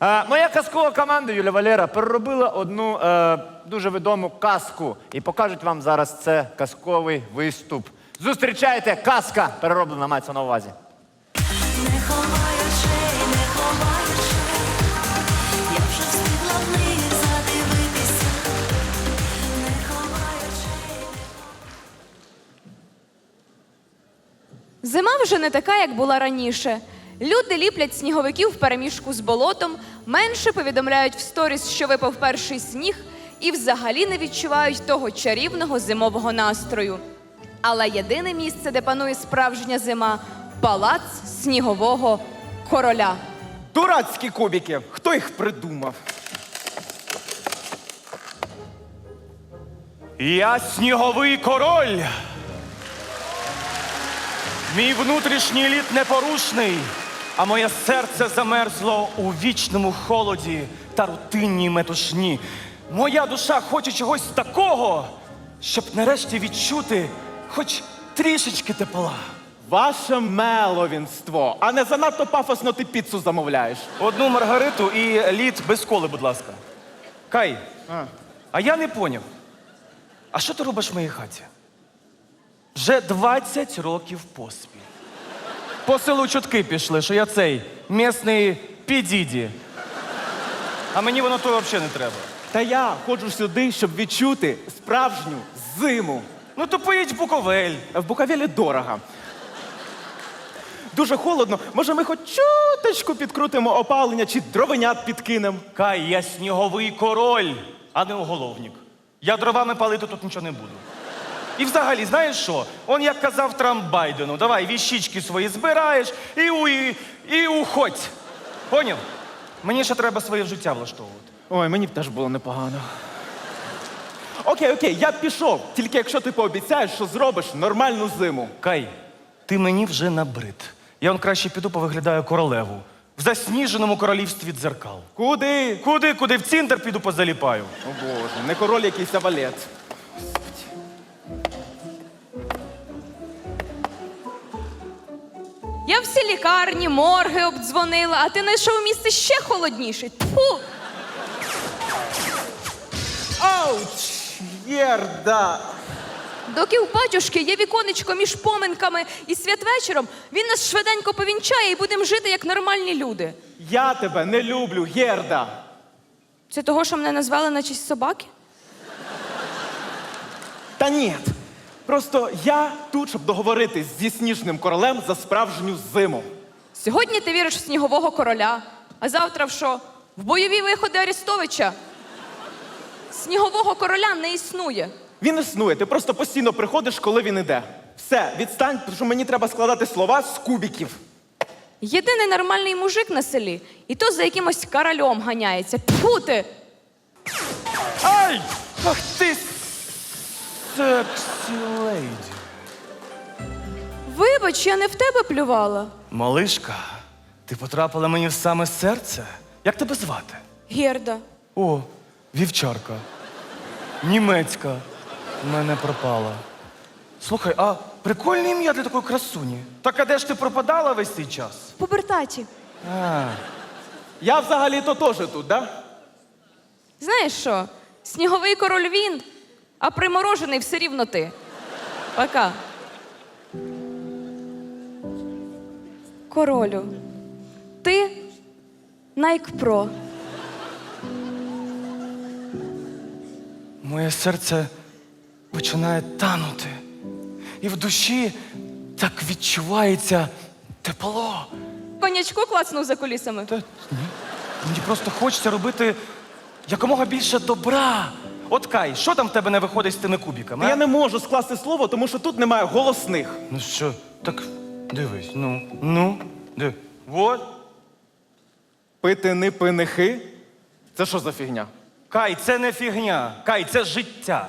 Е, моя казкова команда Юля Валера переробила одну е, дуже відому казку і покажуть вам зараз це казковий виступ. Зустрічайте, казка перероблена мається на увазі. Не ховай очей, не ховай очей, я вже встигла в них задивитися. Не ховай очей. Зима вже не така, як була раніше. Люди ліплять сніговиків в переміжку з болотом, менше повідомляють в сторіс, що випав перший сніг, і взагалі не відчувають того чарівного зимового настрою. Але єдине місце, де панує справжня зима палац снігового короля. Дурацькі кубики. Хто їх придумав? Я сніговий король. Мій внутрішній лід непорушний, а моє серце замерзло у вічному холоді та рутинній метушні. Моя душа хоче чогось такого, щоб нарешті відчути хоч трішечки тепла. Ваше меловінство, а не занадто пафосно ти піцу замовляєш. Одну маргариту і лід без коли, будь ласка. Кай, а, я не поняв. А що ти робиш в моїй хаті? Вже 20 років поспіль. По селу чутки пішли, що я цей місний підіді. А мені воно то взагалі не треба. Та я ходжу сюди, щоб відчути справжню зиму. Ну то поїдь в Буковель. В Буковелі дорого. Дуже холодно. Може, ми хоч чуточку підкрутимо опалення чи дровенят підкинемо. Кай, я сніговий король, а не уголовник. Я дровами палити тут нічого не буду. І взагалі, знаєш що? Он як казав Трамп Байдену, давай віщички свої збираєш і, у, і, і уходь. Поняв? Мені ще треба своє життя влаштовувати. Ой, мені б теж було непогано. Окей, окей, я б пішов. Тільки якщо ти пообіцяєш, що зробиш нормальну зиму. Кай, ти мені вже набрид. Я он краще піду повиглядаю королеву в засніженому королівстві дзеркал. Куди? Куди, куди в цінтер піду позаліпаю? О Боже, не король якийсь а валет. Я всі лікарні, морги обдзвонила, а ти знайшов місце ще холодніше. Тьфу! Ауч! Єрда! Доки у батюшки є віконечко між поминками і святвечором, він нас швиденько повінчає і будемо жити як нормальні люди. Я тебе не люблю, Герда! Це того, що мене назвали на честь собаки? Та ні. Просто я тут, щоб договоритись зі сніжним королем за справжню зиму. Сьогодні ти віриш в снігового короля, а завтра в що? В бойові виходи Арестовича. Снігового короля не існує. Він існує, ти просто постійно приходиш, коли він іде. Все, відстань, тому що мені треба складати слова з кубіків. Єдиний нормальний мужик на селі, і то за якимось королем ганяється. Тьфу ти! Ай! Ах ти сексі лейді. Вибач, я не в тебе плювала. Малишка, ти потрапила мені в саме серце. Як тебе звати? Герда. О, вівчарка. Німецька. В мене пропала. Слухай, а прикольне ім'я для такої красуні. Так а де ж ти пропадала весь цей час? В пубертаті. А, Я взагалі-то теж тут, да? Знаєш що? Сніговий король він, а приморожений все рівно ти. Пока. Королю. Ти Nike Pro. моє серце починає танути. І в душі так відчувається тепло. Конячку клацнув за кулісами. Та ні. Мені просто хочеться робити якомога більше добра. От Кай, що там в тебе не виходить з тими кубіками? а? Я не можу скласти слово, тому що тут немає голосних. Ну що, так дивись, ну, ну, диви. От. Пити не пинихи. Це що за фігня? Кай, це не фігня. Кай, це життя.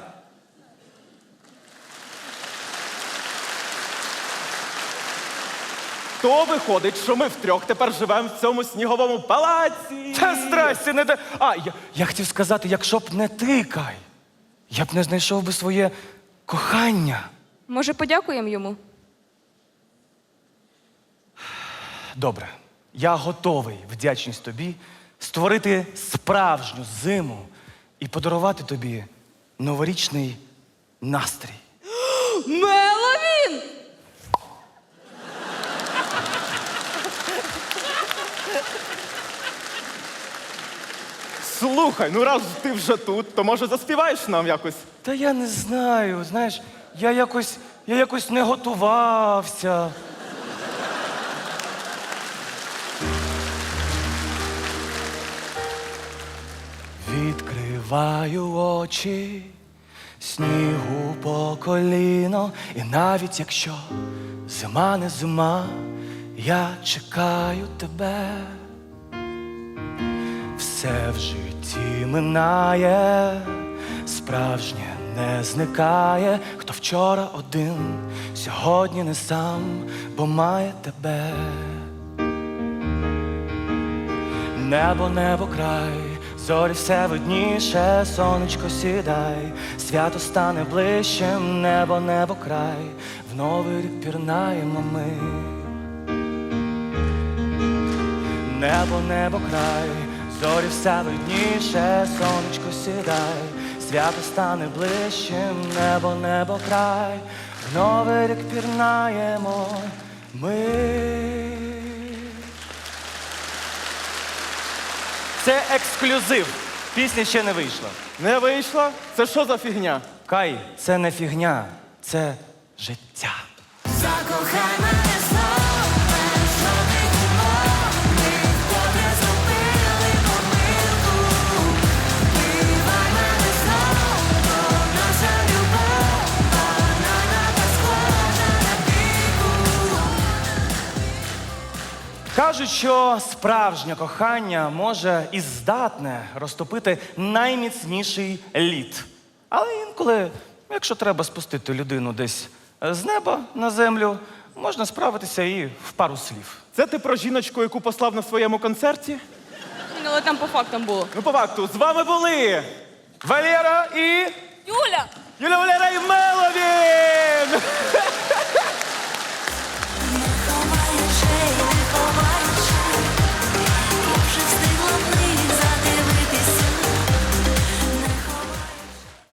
То виходить, що ми втрьох тепер живемо в цьому сніговому палаці. Та здрасте, не де. А, я, я хотів сказати, якщо б не ти, Кай, я б не знайшов би своє кохання. Може, подякуємо йому? Добре, я готовий вдячність тобі створити справжню зиму і подарувати тобі новорічний настрій. Меловін! Слухай, ну раз ти вже тут, то може заспіваєш нам якось? Та я не знаю, знаєш, я якось, я якось не готувався. Відкриваю очі, снігу по коліно, і навіть якщо зима не зима, я чекаю тебе. Все в житті минає, справжнє не зникає. Хто вчора один, сьогодні не сам, бо має тебе. Небо, небо, край, зорі все видніше, сонечко сідай, свято стане ближчим, небо, небо, край, в новий рік пірнаємо ми. Небо, небо, край, зорі все видніше, сонечко сідай, свято стане ближчим, небо, небо, край, в новий рік пірнаємо ми. Це ексклюзив. Пісня ще не вийшла. Не вийшло? Це що за фігня? Кай, це не фігня, це життя. Закохай Кажуть, що справжнє кохання може і здатне розтопити найміцніший лід. Але інколи, якщо треба спустити людину десь з неба на землю, можна справитися і в пару слів. Це ти про жіночку, яку послав на своєму концерті? Ну, але там по фактам було. Ну, по факту, з вами були Валера і Юля! Юля Валера!